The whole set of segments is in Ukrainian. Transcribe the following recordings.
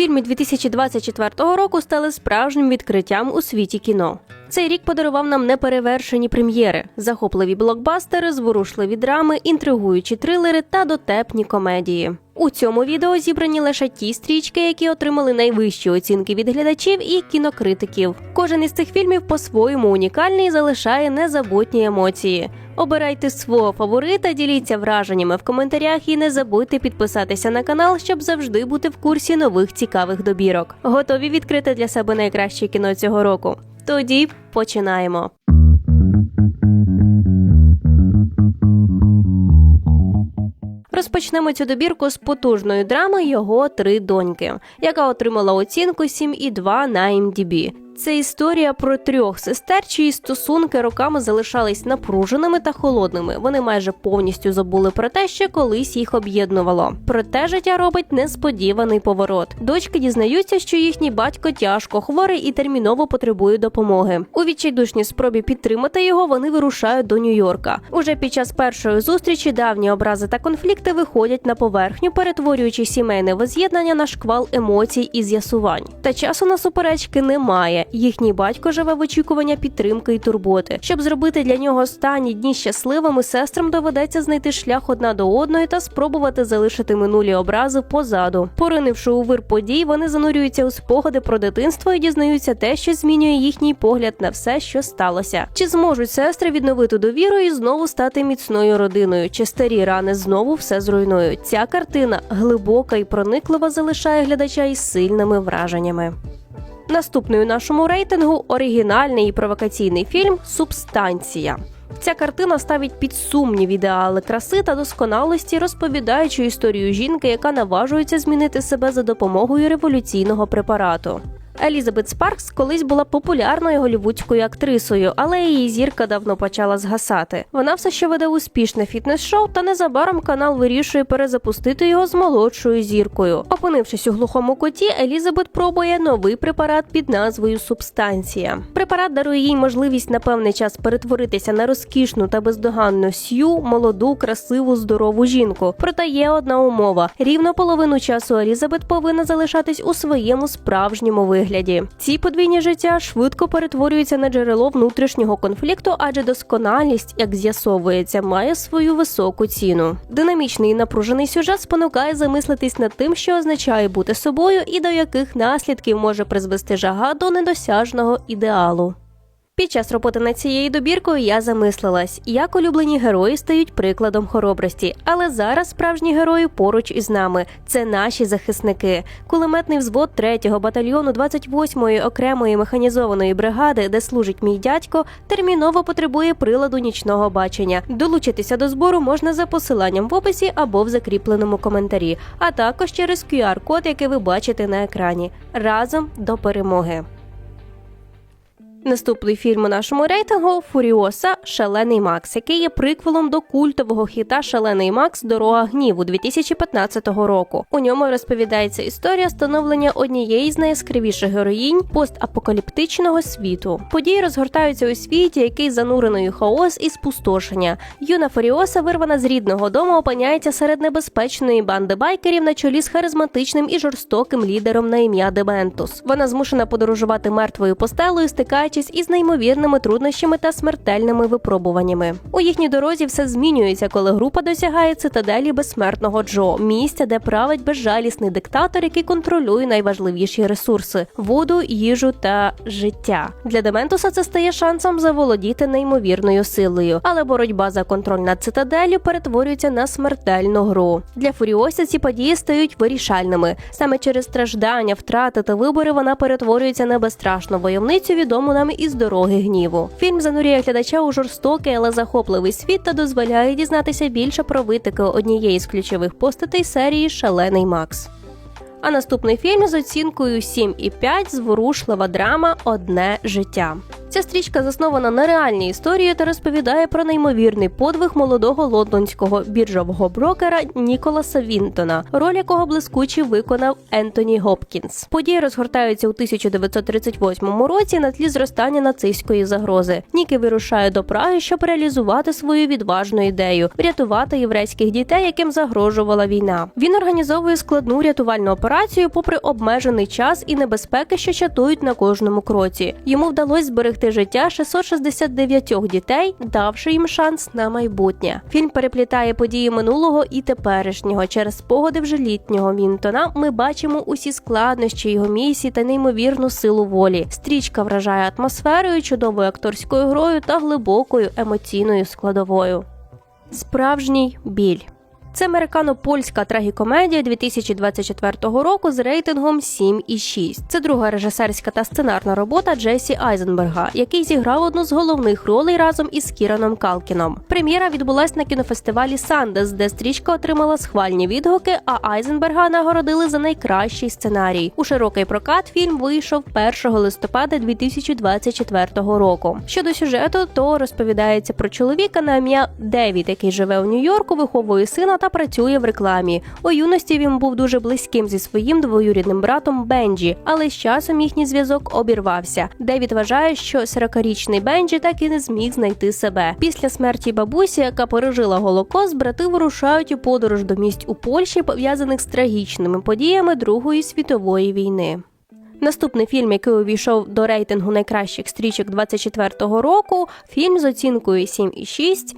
Фільми 2024 року стали справжнім відкриттям у світі кіно. Цей рік подарував нам неперевершені прем'єри, захопливі блокбастери, зворушливі драми, інтригуючі трилери та дотепні комедії. У цьому відео зібрані лише ті стрічки, які отримали найвищі оцінки від глядачів і кінокритиків. Кожен із цих фільмів по-своєму унікальний і залишає незабутні емоції. Обирайте свого фаворита, діліться враженнями в коментарях і не забудьте підписатися на канал, щоб завжди бути в курсі нових цікавих добірок. Готові відкрити для себе найкраще кіно цього року? Тоді починаємо. Розпочнемо цю добірку з потужної драми його три доньки, яка отримала оцінку 7,2 на IMDb. Це історія про трьох сестер, чиї стосунки роками залишались напруженими та холодними. Вони майже повністю забули про те, що колись їх об'єднувало. Проте життя робить несподіваний поворот. Дочки дізнаються, що їхній батько тяжко хворий і терміново потребує допомоги. У відчайдушній спробі підтримати його вони вирушають до Нью-Йорка. Уже під час першої зустрічі давні образи та конфлікти виходять на поверхню, перетворюючи сімейне воз'єднання на шквал емоцій і з'ясувань. Та часу на суперечки немає. Їхній батько живе в очікування підтримки і турботи. Щоб зробити для нього останні дні щасливими, сестрам доведеться знайти шлях одна до одної та спробувати залишити минулі образи позаду. Поринивши у вир подій, вони занурюються у спогади про дитинство і дізнаються те, що змінює їхній погляд на все, що сталося. Чи зможуть сестри відновити довіру і знову стати міцною родиною? Чи старі рани знову все зруйнують? Ця картина глибока і прониклива залишає глядача із сильними враженнями. Наступний у нашому рейтингу оригінальний і провокаційний фільм Субстанція. Ця картина ставить під сумнів ідеали краси та досконалості, розповідаючи історію жінки, яка наважується змінити себе за допомогою революційного препарату. Елізабет Спаркс колись була популярною голівудською актрисою, але її зірка давно почала згасати. Вона все ще веде успішне фітнес-шоу, та незабаром канал вирішує перезапустити його з молодшою зіркою. Опинившись у глухому коті, Елізабет пробує новий препарат під назвою Субстанція. Препарат дарує їй можливість на певний час перетворитися на розкішну та бездоганну сью, молоду, красиву, здорову жінку. Проте є одна умова: рівно половину часу Елізабет повинна залишатись у своєму справжньому вигляді. Ці подвійні життя швидко перетворюються на джерело внутрішнього конфлікту, адже досконалість, як з'ясовується, має свою високу ціну. Динамічний і напружений сюжет спонукає замислитись над тим, що означає бути собою, і до яких наслідків може призвести жага до недосяжного ідеалу. Під час роботи над цією добіркою я замислилась, як улюблені герої стають прикладом хоробрості. Але зараз справжні герої поруч із нами. Це наші захисники. Кулеметний взвод 3-го батальйону 28-ї окремої механізованої бригади, де служить мій дядько, терміново потребує приладу нічного бачення. Долучитися до збору можна за посиланням в описі або в закріпленому коментарі, а також через QR-код, який ви бачите на екрані. Разом до перемоги. Наступний фільм у нашому рейтингу Фуріоса Шалений Макс, який є приквелом до культового хіта Шалений Макс Дорога гніву 2015 року. У ньому розповідається історія становлення однієї з найяскравіших героїнь постапокаліптичного світу. Події розгортаються у світі, який занурений у хаос і спустошення. Юна Фуріоса, вирвана з рідного дому, опиняється серед небезпечної банди байкерів на чолі з харизматичним і жорстоким лідером на ім'я Дементус. Вона змушена подорожувати мертвою постелею, стикаючись із неймовірними труднощами та смертельними випробуваннями. У їхній дорозі все змінюється, коли група досягає цитаделі безсмертного Джо, місця, де править безжалісний диктатор, який контролює найважливіші ресурси воду, їжу та життя. Для Дементуса це стає шансом заволодіти неймовірною силою, але боротьба за контроль над цитаделлю перетворюється на смертельну гру. Для Фуріоса ці події стають вирішальними. Саме через страждання, втрати та вибори вона перетворюється на безстрашну войовницю, відому нам із дороги гніву. Фільм занурює глядача у жорстокий, але захопливий світ та дозволяє дізнатися більше про витики однієї з ключових постатей серії Шалений Макс. А наступний фільм з оцінкою 7,5 зворушлива драма Одне життя. Ця стрічка заснована на реальній історії та розповідає про неймовірний подвиг молодого лондонського біржового брокера Ніколаса Вінтона, роль якого блискуче виконав Ентоні Гопкінс. Події розгортаються у 1938 році на тлі зростання нацистської загрози. Нікі вирушає до Праги, щоб реалізувати свою відважну ідею врятувати єврейських дітей, яким загрожувала війна. Він організовує складну рятувальну операцію, попри обмежений час і небезпеки, що чатують на кожному кроці. Йому вдалося зберегти життя 669 дітей, давши їм шанс на майбутнє. Фільм переплітає події минулого і теперішнього. Через спогади вже літнього Вінтона ми бачимо усі складнощі його місії та неймовірну силу волі. Стрічка вражає атмосферою, чудовою акторською грою та глибокою емоційною складовою. Справжній біль. Це американо-польська трагікомедія 2024 року з рейтингом 7,6. Це друга режисерська та сценарна робота Джесі Айзенберга, який зіграв одну з головних ролей разом із Кіраном Калкіном. Прем'єра відбулась на кінофестивалі Сандес, де стрічка отримала схвальні відгуки. А Айзенберга нагородили за найкращий сценарій. У широкий прокат фільм вийшов 1 листопада 2024 року. Щодо сюжету, то розповідається про чоловіка на ім'я Девід, який живе у Нью-Йорку, виховує сина та працює в рекламі. У юності він був дуже близьким зі своїм двоюрідним братом Бенджі, але з часом їхній зв'язок обірвався. Девід вважає, що 40-річний Бенджі так і не зміг знайти себе. Після смерті бабусі, яка пережила голокост, брати вирушають у подорож до місць у Польщі, пов'язаних з трагічними подіями Другої світової війни. Наступний фільм, який увійшов до рейтингу найкращих стрічок 24-го року, фільм з оцінкою 7,6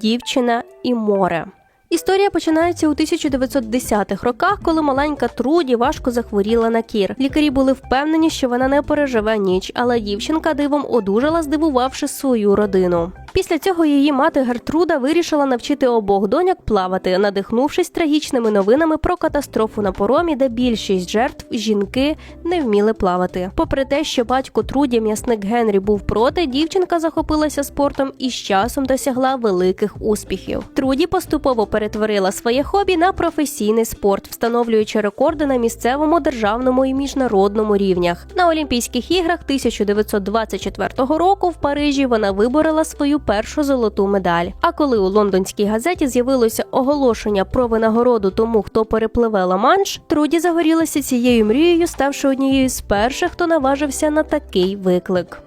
Дівчина і море. Історія починається у 1910-х роках, коли маленька Труді важко захворіла на кір. Лікарі були впевнені, що вона не переживе ніч, але дівчинка дивом одужала, здивувавши свою родину. Після цього її мати Гертруда вирішила навчити обох доньок плавати, надихнувшись трагічними новинами про катастрофу на поромі, де більшість жертв жінки не вміли плавати. Попри те, що батько Труді, м'ясник Генрі, був проти, дівчинка захопилася спортом і з часом досягла великих успіхів. Труді поступово перетворила своє хобі на професійний спорт, встановлюючи рекорди на місцевому державному і міжнародному рівнях. На Олімпійських іграх 1924 року в Парижі вона виборола свою першу золоту медаль. А коли у лондонській газеті з'явилося оголошення про винагороду тому, хто перепливе Ла-Манш, Труді загорілася цією мрією, ставши однією з перших, хто наважився на такий виклик.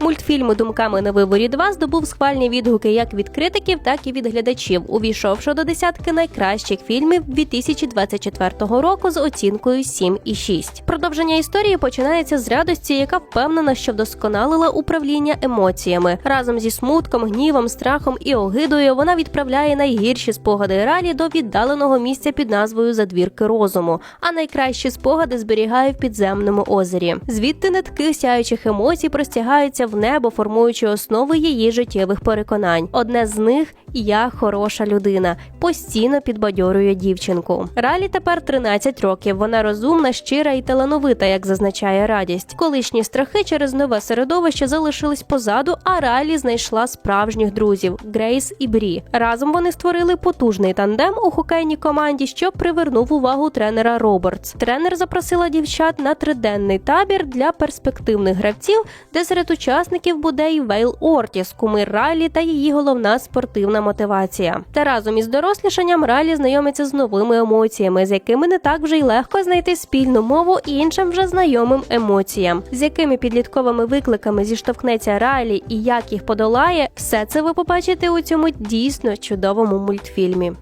Мультфільм думками на виборі 2 здобув схвальні відгуки як від критиків, так і від глядачів, увійшовши до десятки найкращих фільмів 2024 року з оцінкою 7,6. Продовження історії починається з радості, яка впевнена, що вдосконалила управління емоціями. Разом зі смутком, гнівом, страхом і огидою вона відправляє найгірші спогади Ралі до віддаленого місця під назвою Задвірки розуму, а найкращі спогади зберігає в підземному озері. Звідти нитки сяючих емоцій простягаються в небо, формуючи основи її життєвих переконань. Одне з них я хороша людина, постійно підбадьорює дівчинку. Ралі тепер 13 років. Вона розумна, щира і талановита, як зазначає радість. Колишні страхи через нове середовище залишились позаду, а Ралі знайшла справжніх друзів Грейс і Брі. Разом вони створили потужний тандем у хокейній команді, що привернув увагу тренера Робертс. Тренер запросила дівчат на триденний табір для перспективних гравців, де серед учасників буде й Вейл Ортіс, кумир Ралі та її головна спортивна мотивація. Та разом із дорослішанням Ралі знайомиться з новими емоціями, з якими не так вже й легко знайти спільну мову і іншим вже знайомим емоціям, з якими підлітковими викликами зіштовхнеться Ралі і як їх подолає, все це ви побачите у цьому дійсно чудовому мультфільмі.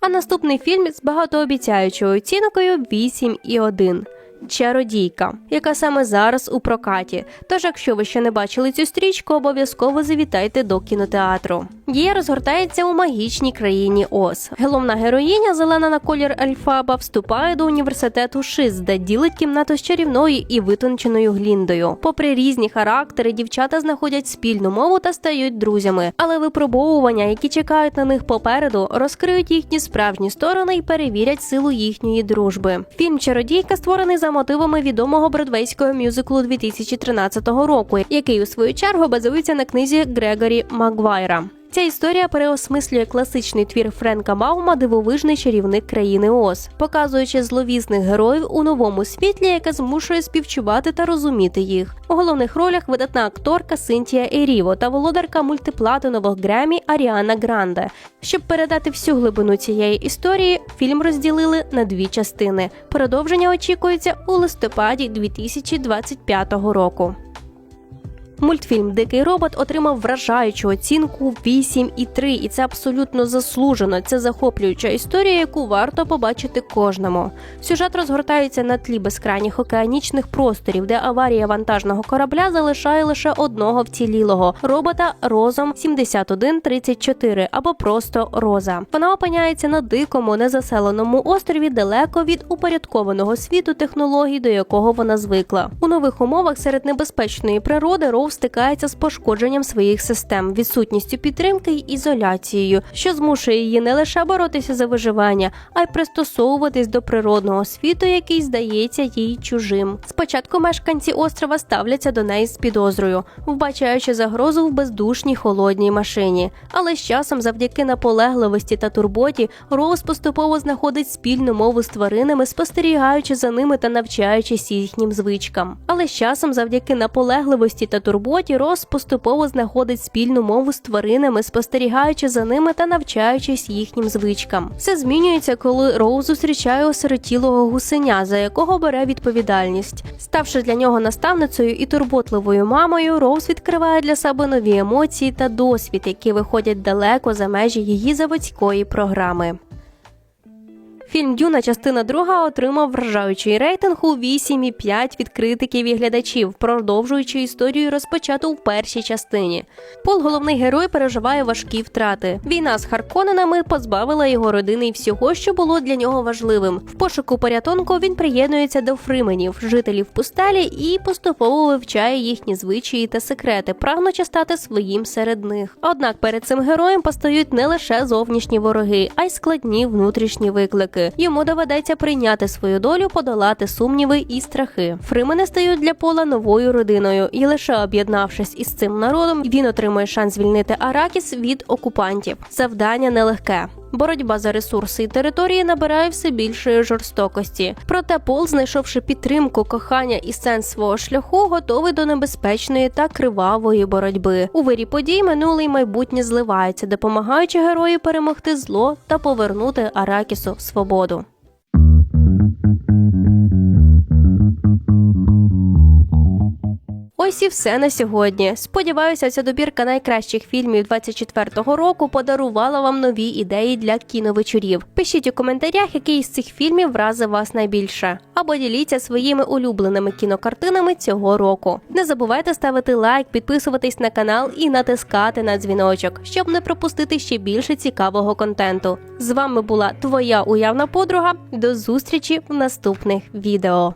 А наступний фільм з багатообіцяючою оцінкою 8,1. Чародійка, яка саме зараз у прокаті. Тож, якщо ви ще не бачили цю стрічку, обов'язково завітайте до кінотеатру. Дія розгортається у магічній країні Оз. Головна героїня, зелена на колір Альфаба, вступає до університету Шиз, де ділить кімнату з чарівною і витонченою гліндою. Попри різні характери, дівчата знаходять спільну мову та стають друзями. Але випробовування, які чекають на них попереду, розкриють їхні справжні сторони і перевірять силу їхньої дружби. Фільм Чародійка створений за мотивами відомого бродвейського мюзиклу 2013 року, який у свою чергу базується на книзі Грегорі Магвайра. Ця історія переосмислює класичний твір Френка Баума Дивовижний чарівник країни Оз, показуючи зловісних героїв у новому світлі, яке змушує співчувати та розуміти їх. У головних ролях видатна акторка Синтія Еріво та володарка мультиплатинових Гремі Аріана Гранде. Щоб передати всю глибину цієї історії, фільм розділили на дві частини. Продовження очікується у листопаді 2025 року. Мультфільм Дикий робот отримав вражаючу оцінку 8,3, і це абсолютно заслужено. Це захоплююча історія, яку варто побачити кожному. Сюжет розгортається на тлі безкрайніх океанічних просторів, де аварія вантажного корабля залишає лише одного вцілілого робота Розом 7134 або просто Роза. Вона опиняється на дикому, незаселеному острові далеко від упорядкованого світу технологій, до якого вона звикла. У нових умовах серед небезпечної природи Роу стикається з пошкодженням своїх систем, відсутністю підтримки й ізоляцією, що змушує її не лише боротися за виживання, а й пристосовуватись до природного світу, який здається їй чужим. Спочатку мешканці острова ставляться до неї з підозрою, вбачаючи загрозу в бездушній холодній машині. Але з часом, завдяки наполегливості та турботі, Роуз поступово знаходить спільну мову з тваринами, спостерігаючи за ними та навчаючись їхнім звичкам. Але з часом, завдяки наполегливості та турботі, Роуз поступово знаходить спільну мову з тваринами, спостерігаючи за ними та навчаючись їхнім звичкам. Все змінюється, коли Роуз зустрічає осиротілого гусеня, за якого бере відповідальність. Ставши для нього наставницею і турботливою мамою, Роуз відкриває для себе нові емоції та досвід, які виходять далеко за межі її заводської програми. Фільм Дюна, частина друга, отримав вражаючий рейтинг у 8,5 від критиків і глядачів, продовжуючи історію, розпочату в першій частині. Пол, головний герой, переживає важкі втрати. Війна з Харконенами позбавила його родини і всього, що було для нього важливим. В пошуку порятунку він приєднується до фрименів, жителів пустелі, і поступово вивчає їхні звичаї та секрети, прагнучи стати своїм серед них. Однак перед цим героєм постають не лише зовнішні вороги, а й складні внутрішні виклики. Йому доведеться прийняти свою долю, подолати сумніви і страхи. Фримени стають для пола новою родиною, і лише об'єднавшись із цим народом, він отримує шанс звільнити Аракіс від окупантів. Завдання нелегке. Боротьба за ресурси і території набирає все більшої жорстокості. Проте Пол, знайшовши підтримку, кохання і сенс свого шляху, готовий до небезпечної та кривавої боротьби. У вирі подій минуле й майбутнє зливаються, допомагаючи герою перемогти зло та повернути Аракісу свободу. Ось і все на сьогодні. Сподіваюся, ця добірка найкращих фільмів 24-го року подарувала вам нові ідеї для кіновечорів. Пишіть у коментарях, який з цих фільмів вразив вас найбільше, або діліться своїми улюбленими кінокартинами цього року. Не забувайте ставити лайк, підписуватись на канал і натискати на дзвіночок, щоб не пропустити ще більше цікавого контенту. З вами була твоя уявна подруга. До зустрічі в наступних відео.